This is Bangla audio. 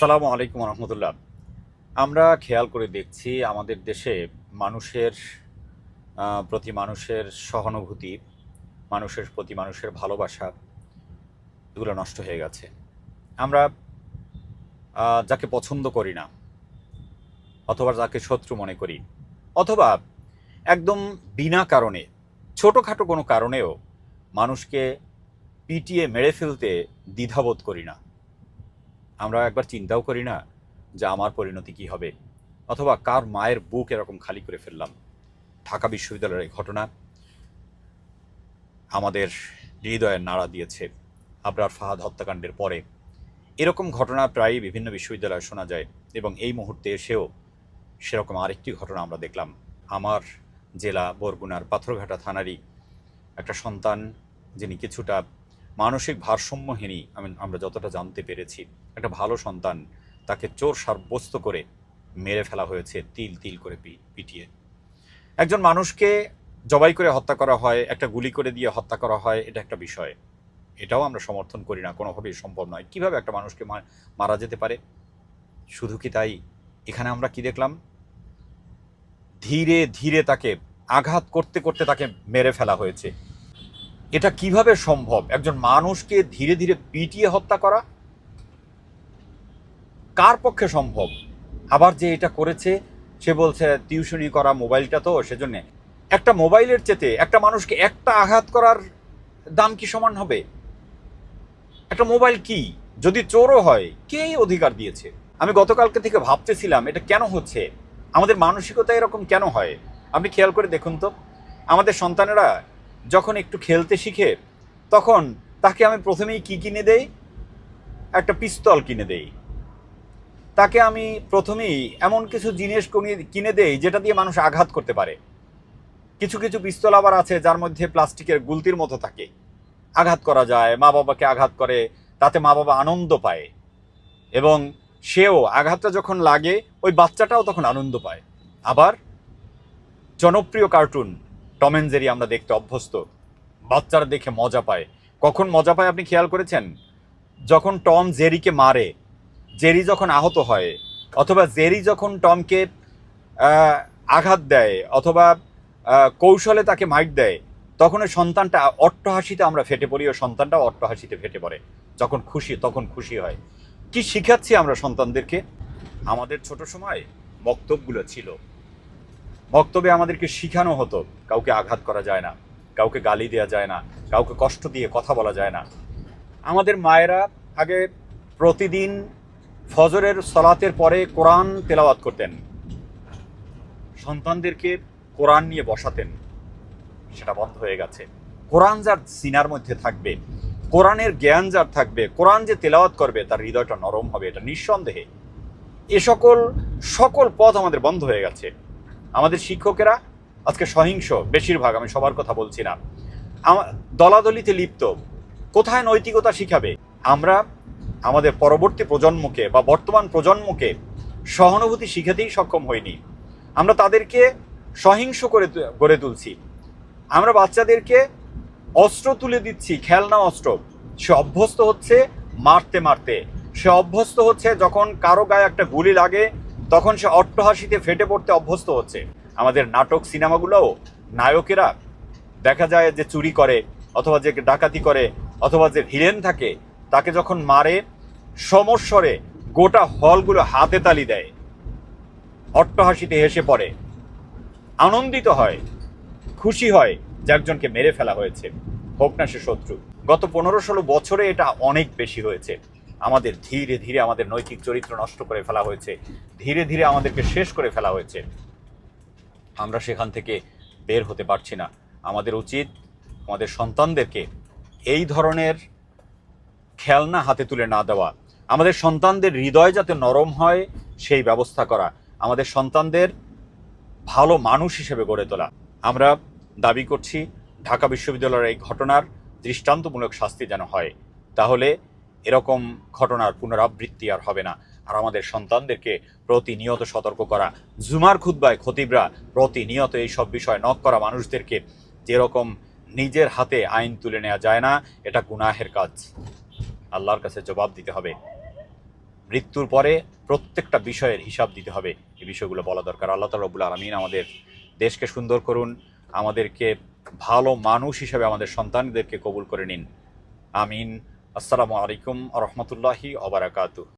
আসসালামু আলাইকুম রহমতুল্লাহ আমরা খেয়াল করে দেখছি আমাদের দেশে মানুষের প্রতি মানুষের সহানুভূতি, মানুষের প্রতি মানুষের ভালোবাসা এগুলো নষ্ট হয়ে গেছে। আমরা যাকে পছন্দ করি না, অথবা যাকে শত্রু মনে করি, অথবা একদম বিনা কারণে, ছোটোখাটো কোনো কারণেও মানুষকে পিটিয়ে মেরে ফেলতে দ্বিধাবোধ করি না। আমরা একবার চিন্তাও করি না যে আমার পরিণতি কি হবে, অথবা কার মায়ের বুক এরকম খালি করে ফেললাম। ঢাকা বিশ্ববিদ্যালয়ের এই ঘটনা আমাদের হৃদয়ের নাড়া দিয়েছে। আবরার ফাহাদ হত্যাকাণ্ডের পরে এরকম ঘটনা প্রায়ই বিভিন্ন বিশ্ববিদ্যালয়ে শোনা যায় এবং এই মুহূর্তে এসেও সেরকম আরেকটি ঘটনা আমরা দেখলাম। আমার জেলা বরগুনার পাথরঘাটা থানারই একটা সন্তান যিনি কিছুটা মানসিক ভারসাম্যহীনই আমি, আমরা যতটা জানতে পেরেছি। একটা ভালো সন্তান তাকে চোর সাব্যস্ত করে মেরে ফেলা হয়েছে, তিল তিল করে পিটিয়ে। একজন মানুষকে জবাই করে হত্যা করা হয়, একটা গুলি করে দিয়ে হত্যা করা হয়, এটা একটা বিষয়। এটাও আমরা সমর্থন করি না, কোনোভাবেই সম্ভব নয়। কীভাবে একটা মানুষকে মারা যেতে পারে? শুধু কি তাই? এখানে আমরা কি দেখলাম? ধীরে ধীরে তাকে, আঘাত করতে করতে তাকে মেরে ফেলা হয়েছে। এটা কীভাবে সম্ভব? একজন মানুষকে ধীরে ধীরে পিটিয়ে হত্যা করা? কার পক্ষে সম্ভব? আবার যে এটা করেছে, সে বলছে, টিউশনি করা মোবাইলটা তো, সেজন্য। একটা মোবাইলের চেতে একটা মানুষকে একটা আঘাত করার দাম কি সমান হবে? একটা মোবাইল কি? যদি চোরও হয়, কে অধিকার দিয়েছে? আমি গতকালকে থেকে ভাবতেছিলাম, এটা কেন হচ্ছে? আমাদের মানসিকতা এরকম কেন হয়? আপনি খেয়াল করে দেখুন তো। আমাদের সন্তানেরা যখন একটু খেলতে শিখে, তখন তাকে আমি প্রথমেই কি কিনে দেই? একটা পিস্তল কিনে দেই। তাকে আমি প্রথমেই এমন কিছু জিনিস কিনে- দেই যেটা দিয়ে মানুষ আঘাত করতে পারে। কিছু কিছু পিস্তল আবার আছে যার মধ্যে প্লাস্টিকের গুলতির মতো থাকে। আঘাত করা যায়, মা বাবাকে আঘাত করে, তাতে মা বাবা আনন্দ পায় এবং সেও আঘাতটা যখন লাগে, ওই বাচ্চাটাও তখন আনন্দ পায়। আবার জনপ্রিয় কার্টুন টম অ্যান্ড জেরি আমরা দেখতে অভ্যস্ত। বাচ্চারা দেখে মজা পায়। কখন মজা পায় আপনি খেয়াল করেছেন? যখন টম জেরিকে মারে জেরি যখন আহত হয়, অথবা জেরি যখন টমকে আঘাত দেয়, অথবা কৌশলে তাকে মাইট দেয়, তখন ওই সন্তানটা অট্টহাসিতে আমরা ফেটে পড়ি, ওই সন্তানটাও অট্টহাসিতে ফেটে পড়ে। যখন খুশি, তখন খুশি হয়। কি শিখাচ্ছি আমরা সন্তানদেরকে? আমাদের ছোট সময় বক্তব্যগুলো ছিল। বক্তব্যে আমাদেরকে শিখানো হতো। কাউকে আঘাত করা যায় না, কাউকে গালি দেওয়া যায় না, কাউকে কষ্ট দিয়ে কথা বলা যায় না। আমাদের মায়েরা আগে প্রতিদিন ফজরের সলাতের পরে কোরআন তেলাওয়াত করতেন। সন্তানদেরকে কোরআন নিয়ে বসাতেন। সেটা বন্ধ হয়ে গেছে। কোরআন যার সিনার মধ্যে থাকবে, কোরআনের জ্ঞান যার থাকবে, কোরআন যে তেলাওয়াত করবে, তার হৃদয়টা নরম হবে, এটা নিঃসন্দেহে। এ সকল সকল পথ আমাদের বন্ধ হয়ে গেছে। আমাদের শিক্ষকেরা আজকে সহিংস, বেশিরভাগ, আমি সবার কথা বলছি না। দলাদলিতে লিপ্ত, কোথায় নৈতিকতা শিখাবে? আমরা আমাদের পরবর্তী প্রজন্মকে বা বর্তমান প্রজন্মকে সহানুভূতি শিখাতেই সক্ষম হইনি। আমরা তাদেরকে সহিংস করে গড়ে তুলছি। আমরা বাচ্চাদেরকে অস্ত্র তুলে দিচ্ছি, খেলনা, অস্ত্র। সে অভ্যস্ত হচ্ছে মারতে মারতে। সে অভ্যস্ত হচ্ছে যখন কারও গায়ে একটা গুলি লাগে, তখন সে অট্টহাসিতে ফেটে পড়তে অভ্যস্ত হচ্ছে। আমাদের নাটক সিনেমাগুলোও নায়কেরা দেখা যায় যে চুরি করে অথবা যে ডাকাতি করে অথবা যে ভিলেন থাকে, তাকে যখন মারে, সমস্বরে গোটা হলগুলো হাতে তালি দেয়। অট্টহাসিতে হেসে পড়ে। আনন্দিত হয়, খুশি হয় যে একজনকে মেরে ফেলা হয়েছে। হোক না সে শত্রু। গত পনেরো ষোলো বছরে এটা অনেক বেশি হয়েছে। আমাদের ধীরে ধীরে আমাদের নৈতিক চরিত্র নষ্ট করে ফেলা হয়েছে। ধীরে ধীরে আমাদেরকে শেষ করে ফেলা হয়েছে। আমরা সেখান থেকে বের হতে পারছি না। আমাদের উচিত আমাদের সন্তানদেরকে এই ধরনের খেলনা হাতে তুলে না দেওয়া। আমাদের সন্তানদের হৃদয় যাতে নরম হয়, সেই ব্যবস্থা করা। আমাদের সন্তানদের ভালো মানুষ হিসেবে গড়ে তোলা। আমরা দাবি করছি, ঢাকা বিশ্ববিদ্যালয়ের এই ঘটনার দৃষ্টান্তমূলক শাস্তি যেন হয়। তাহলে এরকম ঘটনার পুনরাবৃত্তি আর হবে না। আর আমাদের সন্তানদেরকে প্রতিনিয়ত সতর্ক করা। জুমার খুদ্বায় খতিবরা প্রতিনিয়ত এই সব বিষয় নক করা মানুষদেরকে যেরকম নিজের হাতে আইন তুলে নেওয়া যায় না, এটা গুনাহের কাজ। আল্লাহর কাছে জবাব দিতে হবে। মৃত্যুর পরে প্রত্যেকটা বিষয়ের হিসাব দিতে হবে। এই বিষয়গুলো বলা দরকার। আল্লাহ তালা রবুল আলমিন আমাদের দেশকে সুন্দর করুন, আমাদেরকে ভালো মানুষ হিসেবে আমাদের সন্তানদেরকে কবুল করে নিন। আমিন। আসসালামু আলাইকুম রহমতুল্লাহি অবরাকাতু